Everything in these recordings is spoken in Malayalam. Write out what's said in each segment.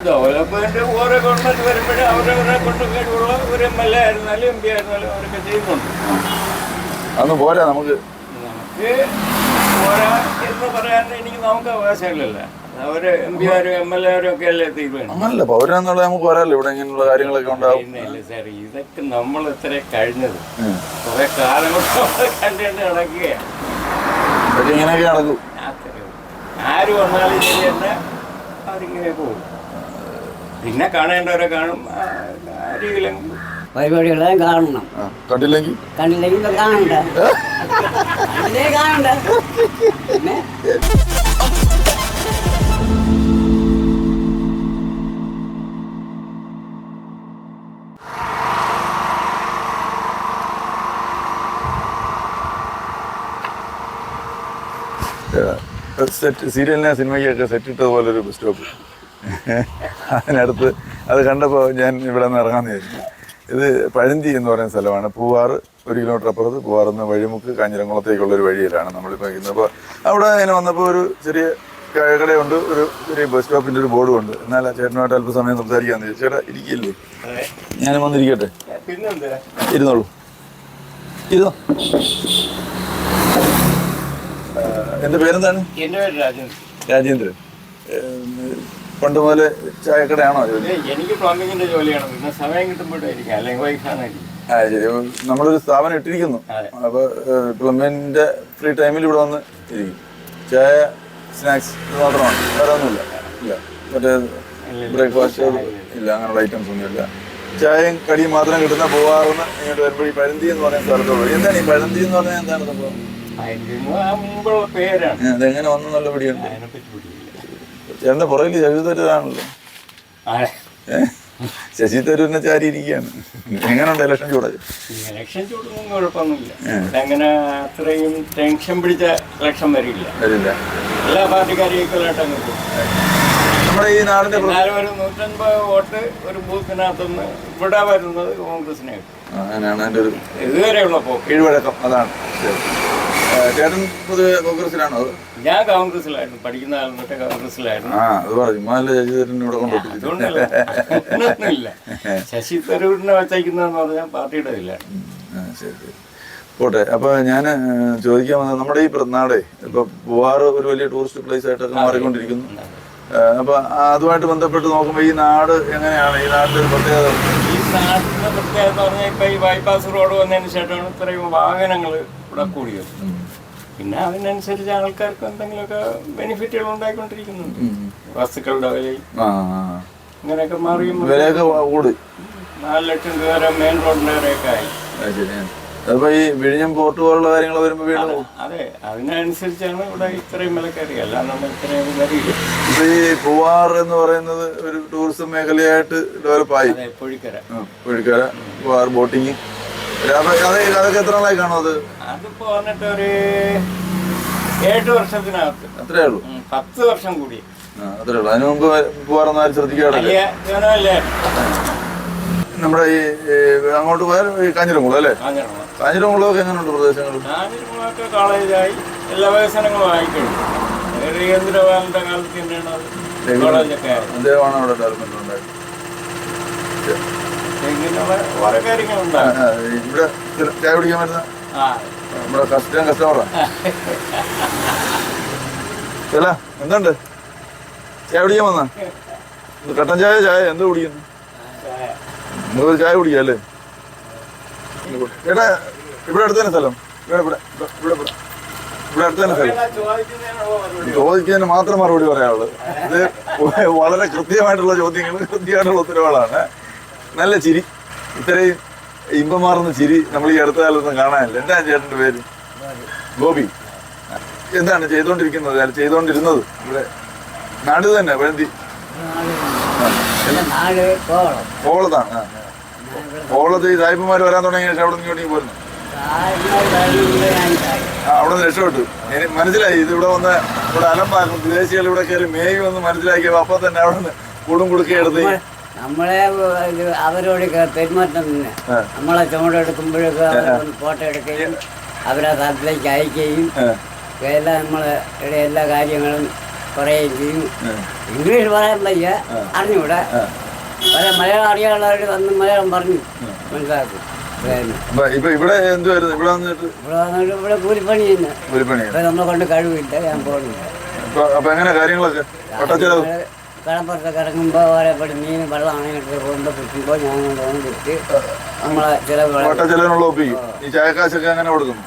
ഡെവലപ്മെന്റ് ഓരോ ഗവൺമെന്റ് വരുമ്പോഴേ അവരവരെ കൊണ്ട് കഴിവുള്ള ഒരു എം എൽ എ ആയിരുന്നാലും എം പി ആയിരുന്നാലും അവരൊക്കെ ചെയ്യുന്നുണ്ട്. അന്ന് പോരാ നമുക്ക്. നമുക്ക് പോരാ എന്ന് പറയാൻ എനിക്ക് നമുക്ക് അവകാശമില്ലല്ലോ അവർ എം പിമാരും എം എൽ എമാരും ഒക്കെ അല്ലേ തീരുമാനം അങ്ങനല്ല പൗരാന്നുള്ള നമുക്ക് പോരാല്ലോ. ഇവിടെ ഇങ്ങനെയുള്ള കാര്യങ്ങളൊക്കെ ഉണ്ടാവും. ഇല്ല സാർ ഇതൊക്കെ നമ്മൾ ഇത്ര കഴിഞ്ഞത്. കുറെ കാലം കൊണ്ട് നമ്മൾ കണ്ടുകൊണ്ട് നടക്കുകയാണ് ഇതൊക്കെ ഇങ്ങനെയൊക്കെ നടക്കും. ആര് വന്നാലും ശരി തന്നെ അവരിങ്ങനെ പോകും. പിന്നെ കാണേണ്ടവരെ കാണും. ആ, ആരെങ്കിലും പരിപാടികളെല്ലാം കാണണം. ആ, കണ്ടില്ലെങ്കിൽ കണ്ടില്ലെങ്കിൽ ഇത് കാണണ്ട. ഇതേ കാണണ്ട. പിന്നെ? സെറ്റ് സീരിയലിനെ സിനിമയ്ക്കൊക്കെ സെറ്റ് ഇട്ടതുപോലെ ഒരു ബസ് സ്റ്റോപ്പ് അതിനടുത്ത് അത് കണ്ടപ്പോൾ ഞാൻ ഇവിടെ നിന്ന് ഇറങ്ങാമെന്ന് വിചാരിച്ചു. ഇത് പഴന്തി എന്ന് പറയുന്ന സ്ഥലമാണ്. പൂവാറ് ഒരു കിലോമീറ്റർ അപ്പുറത്ത് പൂവാറിൽ നിന്ന് വഴിമുക്ക് കാഞ്ഞിരംകുളത്തേക്കുള്ള ഒരു വഴിയിലാണ് നമ്മളിപ്പോൾ ഇരിക്കുന്നത് അപ്പോൾ അവിടെ ഇങ്ങനെ വന്നപ്പോൾ ഒരു ചെറിയ കഴകടയുണ്ട് കടയുണ്ട് ഒരു ചെറിയ ബസ് സ്റ്റോപ്പിന്റെ ഒരു ബോർഡും ഉണ്ട് എന്നാൽ ആ ചേട്ടനുമായിട്ട് അല്പം സമയം സംസാരിക്കാമെന്ന് ചോദിച്ചു ചേട്ടാ ഇരിക്കില്ലേ? ഞാൻ വന്നിരിക്കട്ടെ ഇരുന്നോളൂ. ഇരുന്നോ? എന്റെ പേരെന്താണ്? രാജേന്ദ്രൻ. പണ്ട് മുതൽ ചായക്കടയാണോ ജോലി? എനിക്ക് പ്ലംബിങ്ങിന്റെ ജോലിയാണ്. പിന്നെ സമയം കിട്ടുമ്പോഴായിരിക്കും. അല്ലെങ്കിൽ ആ ശരി. നമ്മളൊരു സ്ഥാപനം ഇട്ടിരിക്കുന്നു. അപ്പൊ അപ്പോൾ പ്ലംബിന്റെ ഫ്രീ ടൈമിൽ ഇവിടെ വന്ന് ഇരിക്കും. ചായ സ്നാക്സ് മാത്രമാണ് വേറെ ഒന്നുമില്ല. ഇല്ല. മറ്റേ ബ്രേക്ക്ഫാസ്റ്റ് ഇല്ല. അങ്ങനെയുള്ള ഐറ്റംസ് ഒന്നും ഇല്ല. ചായയും കടിയും മാത്രം കിട്ടുന്ന പോവാറുന്ന ഇങ്ങോട്ട് വരുമ്പോൾ ഈ പഴന്തി എന്ന് പറയുന്ന സ്ഥലത്തുള്ളൂ എന്താണ് ഈ പഴന്തി എന്ന് പറഞ്ഞാൽ എന്താണ് സംഭവം? അതെങ്ങനെ വന്നു നല്ല പിടിയുണ്ട്. ചേട്ടന്റെ പുറകിൽ ശശി തരൂരാണല്ലോ? ശശി തരൂരിനെ ചാരി ഇരിക്കുകയാണ്. എങ്ങനെയുണ്ട് ഇലക്ഷൻ ചൂടത് ഇലക്ഷൻ ചൂടൊന്നും കുഴപ്പമൊന്നുമില്ല. അങ്ങനെ അത്രയും ടെൻഷൻ പിടിച്ച ഇലക്ഷൻ വരില്ല. വരില്ല. എല്ലാ പാർട്ടിക്കാരെയും നമ്മുടെ ഈ നാടിന്റെ ഒരു നൂറ്റൻപത് വോട്ട് ഒരു ബൂത്തിനകത്തുനിന്ന് ഇവിടെ വരുന്നത് കോൺഗ്രസിനെ അങ്ങനെയാണ് എന്റെ ഒരു ഇതുവരെയുള്ള പോക്ക്. കീഴ്വഴക്കം. അതാണ്. ശരി. ചേട്ടൻ പൊതുവെ കോൺഗ്രസിലാണോ ഞാൻ കോൺഗ്രസിലായിരുന്നു പഠിക്കുന്ന കാലം തൊട്ടേ കോൺഗ്രസിലായിരുന്നു ആ അത് പറഞ്ഞു. ചുമ്മാല്ല ശശി തരൂരിനെ ഇവിടെ കൊണ്ടുപോയി. അതുകൊണ്ടല്ല. അങ്ങനൊന്നുമില്ല ശശി തരൂരിനെ വച്ചേക്കുന്നതെന്ന് പറഞ്ഞാൽ പാർട്ടിയുടെ ഇല്ല ശരി ശരി. പോട്ടെ. അപ്പൊ ഞാൻ ചോദിക്കാൻ വന്നത് നമ്മുടെ ഈ നാടേ ഇപ്പൊ പൂവാറ് ഒരു വലിയ ടൂറിസ്റ്റ് പ്ലേസ് ആയിട്ടൊക്കെ മാറിക്കൊണ്ടിരിക്കുന്നു. അപ്പൊ അതുമായിട്ട് ബന്ധപ്പെട്ട് നോക്കുമ്പോൾ ഈ നാട് എങ്ങനെയാണ്? ഈ നാട്ടിലെ ഒരു പ്രത്യേകത ഈ നാട്ടിലെ പ്രത്യേകത പറഞ്ഞാൽ ഇപ്പൊ ഈ ബൈപ്പാസ് റോഡ് വന്നതിന് ശേഷമാണ് ഇത്രയും വാഹനങ്ങൾ ഇവിടെ കൂടിയത്. പിന്നെ അതിനനുസരിച്ച് ആൾക്കാർക്ക് എന്തെങ്കിലുമൊക്കെ ബെനിഫിറ്റുകൾ ഉണ്ടായിക്കൊണ്ടിരിക്കുന്നുണ്ട്. വസ്തുക്കളുടെ വില അങ്ങനെയൊക്കെ ആ, ആ. ഇങ്ങനെയൊക്കെ മാറിയും വിലയൊക്കെ കൂടി നാല് ലക്ഷം രൂപ വരെ മെയിൻ റോഡിന്റെ വരെയൊക്കെ ആയി. അതിപ്പോ ഈ വിഴിഞ്ഞം പോർട്ട് പോലുള്ള കാര്യങ്ങൾ വരുമ്പോൾ വീണ്ടും അതെ അതിനനുസരിച്ചാണ് ഇവിടെ ഇത്രയും വില കയറി അല്ലാതെ നമ്മൾ ഇത്രയും വരില്ല ഇപ്പൊ ഈ പൂവാർ എന്ന് പറയുന്നത് ഒരു ടൂറിസം മേഖലയായിട്ട് ഡെവലപ്പായി പൊഴിക്കര. പുഴിക്കര പൂവാർ ബോട്ടിങ്. അപ്പൊ അതൊക്കെ എത്ര നാളായി കാണും അത്? അതിപ്പോ വന്നിട്ട് ഒരു ഏഴ് വർഷത്തിനകത്ത്. അത്രേ ഉള്ളൂ. പത്ത് വർഷം കൂടി. ആ, അത്രേ ഉള്ളൂ. അതിനു മുമ്പ് പൂവാറൊന്നും ആരും ശ്രദ്ധിക്കാറില്ല? നമ്മുടെ ഈ അങ്ങോട്ട് പോയാൽ ഈ കാഞ്ഞിരംകുളം അല്ലേ? കാഞ്ഞിരംകുളം കാഞ്ഞിരംകുളമൊക്കെ എങ്ങനെയുണ്ട് പ്രദേശങ്ങൾ കാഞ്ഞിരംകുളമൊക്കെ കോളേജായി. എല്ലാ വികസനങ്ങളും ആയിക്കഴിഞ്ഞു. ഒരു കേന്ദ്രപാലന്റെ കാലത്ത് തന്നെയാണ് കോളേജൊക്കെ അദ്ദേഹമാണ് അവിടെ ഡെവലപ്മെന്റ് ഉണ്ടായത്. ഇങ്ങനെയുള്ള ഓരോ കാര്യങ്ങളുണ്ടാകും ഇവിടെ ചായ കുടിക്കാൻ വരുന്ന നമ്മുടെ കസ്റ്റം കസ്റ്റമറാ അല്ല എന്തുണ്ട്? ചായ കുടിക്കാൻ വന്ന? കട്ടൻ ചായ ചായ എന്ത് കുടിക്കുന്നു? നമുക്ക് ചായ കുടിക്കാം അല്ലേ? ചേട്ടാ ഇവിടെ അടുത്ത് തന്നെ സ്ഥലം. ഇവിടെ ഇവിടെ ഇവിടെ ഇവിടെ. ഇവിടെ അടുത്ത് തന്നെ സ്ഥലം. ചോദിക്കുന്നതിന് മാത്രം മറുപടി പറയാനുള്ളത്. ഇത് വളരെ കൃത്യമായിട്ടുള്ള ചോദ്യങ്ങൾ കൃത്യമായിട്ടുള്ള ഉത്തരവുകളാണ് നല്ല ചിരി. ഇത്രയും ഇമ്പമാർന്ന ചിരി നമ്മൾ ഈ അടുത്ത കാലത്തൊന്നും കാണാനില്ല. എന്താ ചേട്ടന്റെ പേര്? ഗോപി. എന്താണ് ചെയ്തുകൊണ്ടിരിക്കുന്നത്? അല്ല ചെയ്തുകൊണ്ടിരുന്നത്. ഇവിടെ നാട് തന്നെ വേണ്ടി ഓളതാണ്. ഓളത് ഈ സായിപ്പന്മാർ വരാൻ തുടങ്ങിയ ശേഷം അവിടെ നിന്ന് പോരുന്നു. അവിടെ നിന്ന് രക്ഷപ്പെട്ടു. മനസ്സിലായി ഇത് ഇവിടെ വന്ന് ഇവിടെ അലമ്പാക്കും വിദേശികൾ ഇവിടെ കയറി മേയും എന്ന് മനസ്സിലാക്കിയപ്പോൾ അപ്പൊ തന്നെ അവിടെ നിന്ന് കൂടും കുടുക്കിയെടുത്ത് നമ്മളെ അവരോട് പെരുമാറ്റം തന്നെ. നമ്മളെ ചുമടെടുക്കുമ്പോഴൊക്കെ ഫോട്ടോ എടുക്കുകയും അവരെ സ്ഥലത്തിലേക്ക് അയക്കുകയും എല്ലാം നമ്മളെ എല്ലാ കാര്യങ്ങളും പറയുകയും ചെയ്യും. ഇംഗ്ലീഷ് പറയാൻ വയ്യ. അറിഞ്ഞൂടെ. പറയാൻ മലയാളം അറിയാനുള്ളവർ വന്ന് മലയാളം പറഞ്ഞു. മനസ്സിലാക്കും. ഇവിടെ കൂലിപ്പണി തന്നെ. നമ്മളെ കൊണ്ട് കഴിവില്ല ഞാൻ പോകുന്നില്ല. അപ്പൊ എങ്ങനെ കാര്യങ്ങളൊക്കെ? വട്ടച്ചെലവ് കടപ്പുറത്തൊക്കെ ഇറങ്ങുമ്പോൾ ഓരോപ്പടി മീൻ വെള്ളം അണങ്ങിട്ട് പോകുമ്പോൾ കിട്ടുമ്പോൾ ഞാൻ കൊണ്ടുവന്ന് വിറ്റ് നമ്മളെ ഒപ്പിക്കും ഈ ചായക്കാശൊക്കെ അങ്ങനെ കൊടുക്കുന്നു.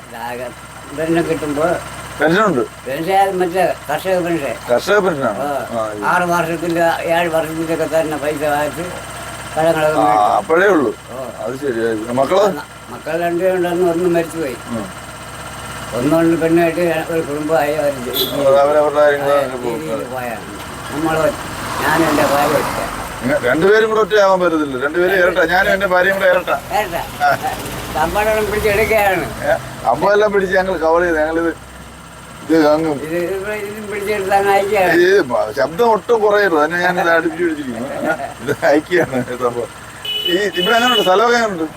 പെൻഷൻ കിട്ടുമ്പോൾ പെൻഷനുണ്ട്. പെൻഷൻ മറ്റേ കർഷക പെൻഷൻ. കർഷക പെൻഷനാണ്. ആറ് വർഷത്തിന്റെ ഏഴ് വർഷത്തിന്റെയൊക്കെ തന്നെ പൈസ വാങ്ങിച്ച് കടങ്ങളൊക്കെ അപ്പോഴേ ഉള്ളൂ. അത് ശരി മക്കൾ? മക്കൾ രണ്ടുപേരുണ്ടെന്ന് ഒന്ന് മരിച്ചുപോയി. ഒന്നുകൊണ്ട് പെണ്ണായിട്ട് ഒരു കുടുംബമായി അവർ പോയാണ്. നമ്മൾ ഞാനും എന്റെ ഭാര്യ ഒറ്റ. ആവാൻ രണ്ടുപേരും കൂടെ ഒറ്റയാവാൻ പറ്റത്തില്ല. രണ്ടുപേരും ഇരട്ട. ഞാനും എന്റെ ഭാര്യയും കൂടെ ഇരട്ട. കേട്ടാ പിടിച്ചെടുക്കുകയാണ് ഏ, അമ്മ എല്ലാം പിടിച്ച് ഞങ്ങൾ കവർ ചെയ്ത് ഞങ്ങളിത് ഇത് അങ്ങ് ഇത് ഇവിടെ ഇതും പിടിച്ചെടുത്താൽ അയക്കുകയാണ്. ഈ മ- ശബ്ദം ഒട്ടും കുറയരുത്. തന്നെ ഞാൻ ഇത് അടുപ്പിച്ച് പിടിച്ചിരിക്കുന്നു. ഇത് അയക്കുകയാണ് സംഭവം. ഈ ഇവിടെ എങ്ങനെയുണ്ട് സ്ഥലമൊക്കെ എങ്ങനെയുണ്ട്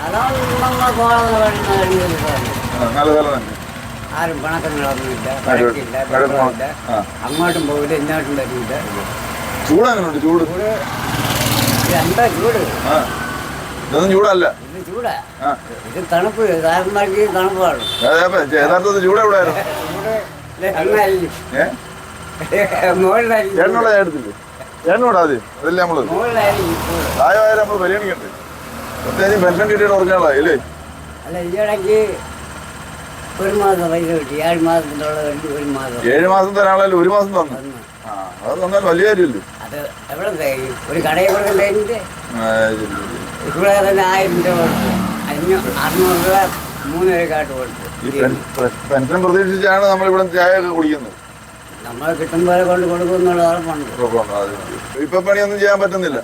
അതാണ് നമ്മൾ പോകണമെന്ന് ആ, നല്ല സ്ഥലം തന്നെ. ആരും പണക്കങ്ങളൊന്നുമില്ല വഴക്കില്ല ബഹളമില്ല. അങ്ങോട്ടും പോകില്ല ഇങ്ങോട്ടും വരില്ല. ചൂട്? എങ്ങനെയുണ്ട് ചൂട് എന്താ ചൂട്? ഇതൊന്നും ചൂടല്ല. ഇത് ചൂടാ. ആ. ഇത് തണുപ്പ് സാറന്മാർക്ക് തണുപ്പാണ് യഥാർത്ഥത്തിൽ ചൂട് എവിടെയായിരുന്നു? ആദ്യം? അതല്ലേ നമ്മൾ? പ്രായമായാലും നമ്മൾ പരിഗണിക്കണ്ടേ? പ്രത്യേകിച്ച് പെൻഷൻ കിട്ടിയിട്ട് അല്ല ഒരു മാസം പൈസ കിട്ടി ഏഴ് മാസത്തിനുള്ള രണ്ട് ഒരു മാസം. ഏഴ് മാസം തരാനുള്ള ഒരു മാസം തന്നു. ആ അത് തന്നാൽ വലിയ കാര്യമില്ലേ? അത് എവിടെ ഒരു കടയിൽ കൊടുക്കണ്ടതിന്റെ ആ, ശരി, ശരി. ഇവിടെ തന്നെ ആയിരം രൂപ കൊടുത്തു. അഞ്ഞൂ അറുന്നൂറ് രൂപ മൂന്ന് പേർക്കായിട്ട് കൊടുത്തു. പെൻ- പെൻ- പെൻഷൻ പ്രതീക്ഷിച്ചാണ് നമ്മളിവിടെ ചായ ഒക്കെ കുടിക്കുന്നത്. നമ്മൾ കിട്ടും പോലെ കൊണ്ട് കൊടുക്കും എന്നുള്ള ഉറപ്പുണ്ട് ഉറപ്പാണ് അത്. ഇപ്പൊ പണിയൊന്നും ചെയ്യാൻ പറ്റുന്നില്ല.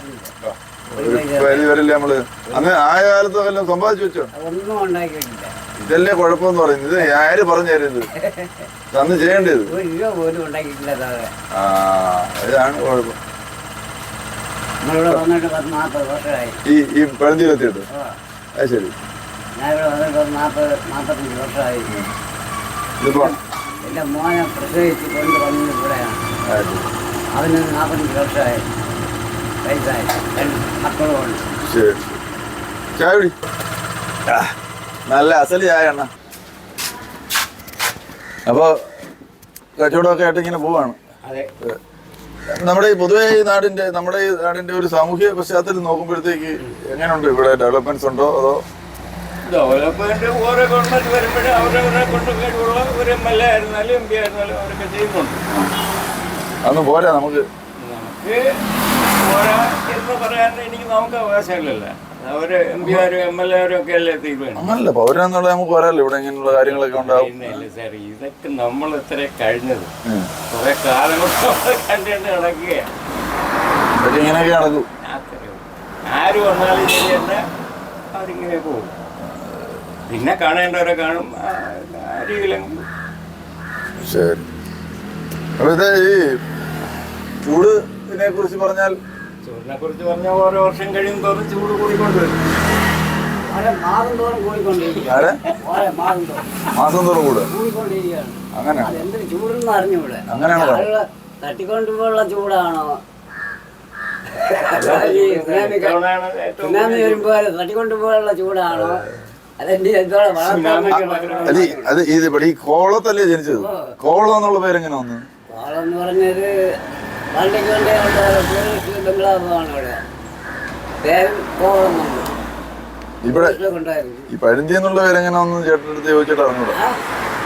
ആ. ഒരു പരിധി വരില്ല നമ്മൾ അന്ന് ആയ കാലത്ത് വല്ലതും സമ്പാദിച്ചു വെച്ചോ? ഒന്നും ഉണ്ടാക്കിയിട്ടില്ല. ഇതല്ലേ കുഴപ്പമെന്ന് പറയുന്നത്? ഇത് ആര് പറഞ്ഞു തരുന്നത് അന്ന് ചെയ്യേണ്ടത്. ഒരു രൂപ പോലും ഉണ്ടാക്കിയിട്ടില്ല സാറേ ആ ഇതാണ് കുഴപ്പം. നമ്മളിവിടെ വന്നിട്ട് പത്ത് നാൽപ്പത് വർഷമായി. ഈ ഈ പഴഞ്ചീലെത്തിയിട്ട് ഓ, അത് ശരി. ഞാൻ ഇവിടെ വന്നിട്ട് പത്ത് നാൽപ്പത് നാൽപ്പത്തഞ്ച് വർഷമായി. ഇതിപ്പോ? എന്റെ മോനെ പ്രസവിച്ച് കൊണ്ട് വന്നത് ഇവിടെയാണ്. ആ. അവന് നാൽപ്പത്തഞ്ച് വർഷമായി. വയസ്സായി രണ്ട് മക്കളുമുണ്ട്. ശരി. ചായ കുടി. ആ, നല്ല അസൽ ചായ എണ്ണ അപ്പൊ കച്ചവടമൊക്കെ ആയിട്ട് ഇങ്ങനെ പോവാണ്. നമ്മുടെ ഈ പൊതുവേ ഈ നാടിന്റെ നമ്മുടെ ഈ നാടിന്റെ ഒരു സാമൂഹിക പശ്ചാത്തലം നോക്കുമ്പോഴത്തേക്ക് എങ്ങനെയുണ്ട് ഇവിടെ ഡെവലപ്മെന്റ്സ് ഉണ്ടോ അതോ? ഡെവലപ്മെന്റ് ഓരോ ഗവൺമെന്റ് വരുമ്പോഴേ അവരവരെ കൊണ്ട് കഴിവുള്ള ഒരു എം എൽ എ ആയിരുന്നാലും എം പി ആയിരുന്നാലും അവരൊക്കെ ചെയ്യുന്നുണ്ട്. അന്ന് പോരാ നമുക്ക്. നമുക്ക് പോരാ എന്ന് പറയാൻ എനിക്ക് നമുക്ക് അവകാശമില്ലല്ലോ അവർ എം പിമാരും എം എൽ എമാരും ഒക്കെ അല്ലേ തീരുമാനം? അങ്ങനല്ല പൗരാന്നുള്ള നമുക്ക് പോരാല്ലോ ഇവിടെ ഇങ്ങനെയുള്ള കാര്യങ്ങളൊക്കെ ഉണ്ടാവും. ഇല്ല സാർ ഇതൊക്കെ നമ്മൾ ഇത്ര കഴിഞ്ഞത്. കുറെ കാലം കൊണ്ട് കണ്ടിട്ട് കണ്ടുകൊണ്ട് നടക്കുകയാണ് ഇതൊക്കെ ഇങ്ങനെയൊക്കെ നടക്കും. അത്രേ ഉള്ളൂ. ആര് വന്നാലും ശരി തന്നെ അവരിങ്ങനെ പോകും. പിന്നെ കാണേണ്ടവരെ കാണും. ആ, ആ രീതിയിലങ്ങ് പോകും. ശരി. അപ്പൊ ഇത് ഈ ചൂടിനെ കുറിച്ച് പറഞ്ഞാൽ ചൂടിനെ കുറിച്ച് പറഞ്ഞാൽ ഓരോ വർഷം കഴിയും തോറും ചൂട് കൂടിക്കൊണ്ടുവരും മാസം തോറും. കൂടിക്കൊണ്ടിരിക്കുകയാണ്. അങ്ങനെയാണ് ചൂടെന്ന് അറിഞ്ഞൂടെ? അങ്ങനെയാണ്? തട്ടിക്കൊണ്ടുപോയുള്ള ചൂടാണോ? സുനാമി വരുമ്പോ തട്ടിക്കൊണ്ടുപോയുള്ള ചൂടാണോ? അതെന്റെ. അത് ഇത് ഇവിടെ ഈ കോളത്തല്ലേ ജനിച്ചത്? കോളം എന്നുള്ള പേരെങ്ങനെ വന്നു കോളെന്ന് പറഞ്ഞത് പള്ളിക്ക് വേണ്ടി ടൂറിസ്റ്റ് ബംഗ്ലാവാണ് ഇവിടെ ഈ പഴഞ്ചി എന്നുള്ള പേരെങ്ങനെ ഒന്ന് ചേട്ടനടുത്ത് ചോദിച്ചിട്ട് അറിഞ്ഞൂടാ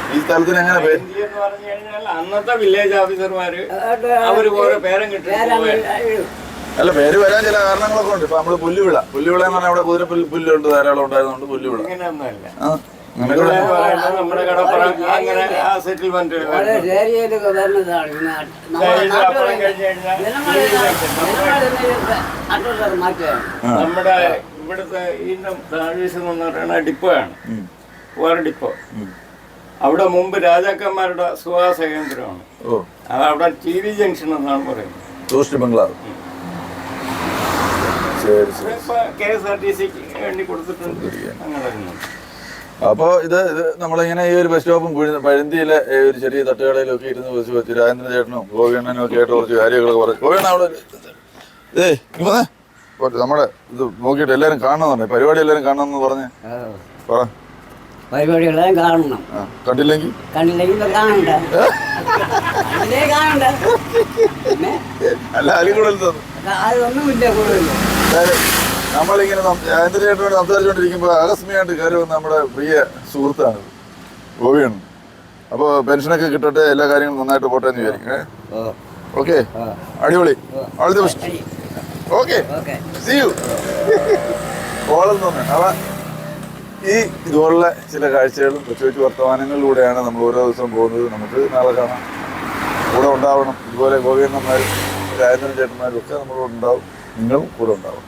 ഈ സ്ഥലത്തിന് എങ്ങനെ പേര്? എന്ന് പറഞ്ഞു കഴിഞ്ഞാൽ അന്നത്തെ വില്ലേജ് ഓഫീസർമാര് അവർ ഓരോ പേരും കിട്ടും അല്ല പേര് വരാൻ ചില കാരണങ്ങളൊക്കെ ഉണ്ട്. ഇപ്പൊ നമ്മൾ പുല്ലുവിള. പുല്ലുവിള എന്ന് പറഞ്ഞാൽ അവിടെ കുതിര പുല്ലുണ്ട് ധാരാളം ഉണ്ടായതുകൊണ്ട് പുല്ലുവിള. ഇങ്ങനെയൊന്നുമല്ല. നമ്മുടെ ഇവിടുത്തെ ഈ താഴീസ് എന്ന് പറയുന്ന ഡിപ്പോയാണ് വേറെ ഡിപ്പോ. അവിടെ മുമ്പ് രാജാക്കന്മാരുടെ സുവാസ കേന്ദ്രമാണ്. ഓ. അവിടെ ടി വി ജംഗ്ഷൻ എന്നാണ് പറയുന്നത്. Tourist bungalow. K S R T സിക്ക് വേണ്ടി കൊടുത്തിട്ടുണ്ട്. അങ്ങനെ അപ്പോൾ ഇത് നമ്മളിങ്ങനെ ഈ ഒരു ബസ് സ്റ്റോപ്പും പഴുന്തിയിലെ ഈ ഒരു ചെറിയ തട്ടുകടയിലൊക്കെ ഇരുന്ന് ബസ് വെച്ച് രാജേന്ദ്ര ചേട്ടനും ഗോപിയണ്ണനും ഒക്കെ ആയിട്ട് കുറച്ച് കാര്യങ്ങളൊക്കെ പറഞ്ഞു ഗോപിയണ്ണ അവിടെ ഏ ഇങ്ങനെ നമ്മുടെ ഇത് നോക്കിയിട്ട് കാണണം കാണണമെന്നുണ്ട് പരിപാടി എല്ലാരും കാണണമെന്ന് പറഞ്ഞ്. പറ. പരിപാടികളെല്ലാം കാണണം. കണ്ടില്ലെങ്കിൽ? കണ്ടില്ലെങ്കിൽ കാണണ്ട. കാണണ്ട. അല്ല അതിൽ അതൊന്നുമില്ല കൂടുതൽ നമ്മളിങ്ങനെ രാജേന്ദ്ര ചേട്ടനോട് സംസാരിച്ചുകൊണ്ടിരിക്കുമ്പോൾ ആകസ്മികമായിട്ട് കയറി വന്ന നമ്മുടെ പ്രിയ സുഹൃത്താണ് ഗോവിയാണ് അപ്പോൾ പെൻഷനൊക്കെ കിട്ടട്ടെ എല്ലാ കാര്യങ്ങളും നന്നായിട്ട് പോട്ടെ എന്ന് വിചാരിക്കും? ഓക്കെ? അടിപൊളി. All the best okay. See you ഓളം തന്നെ അവ ഈ ഇതുപോലുള്ള ചില കാഴ്ചകളും കൊച്ചു കൊച്ചു വർത്തമാനങ്ങളിലൂടെയാണ് നമ്മൾ ഓരോ ദിവസം പോകുന്നത്. നമുക്ക് നാളെ കാണാം. കൂടെ ഉണ്ടാവണം. ഇതുപോലെ ഗോവിന്ദന്മാരും രാജേന്ദ്രൻ ചേട്ടന്മാരും ഒക്കെ നമ്മളോട് ഉണ്ടാവും. നിങ്ങളും കൂടെ ഉണ്ടാവും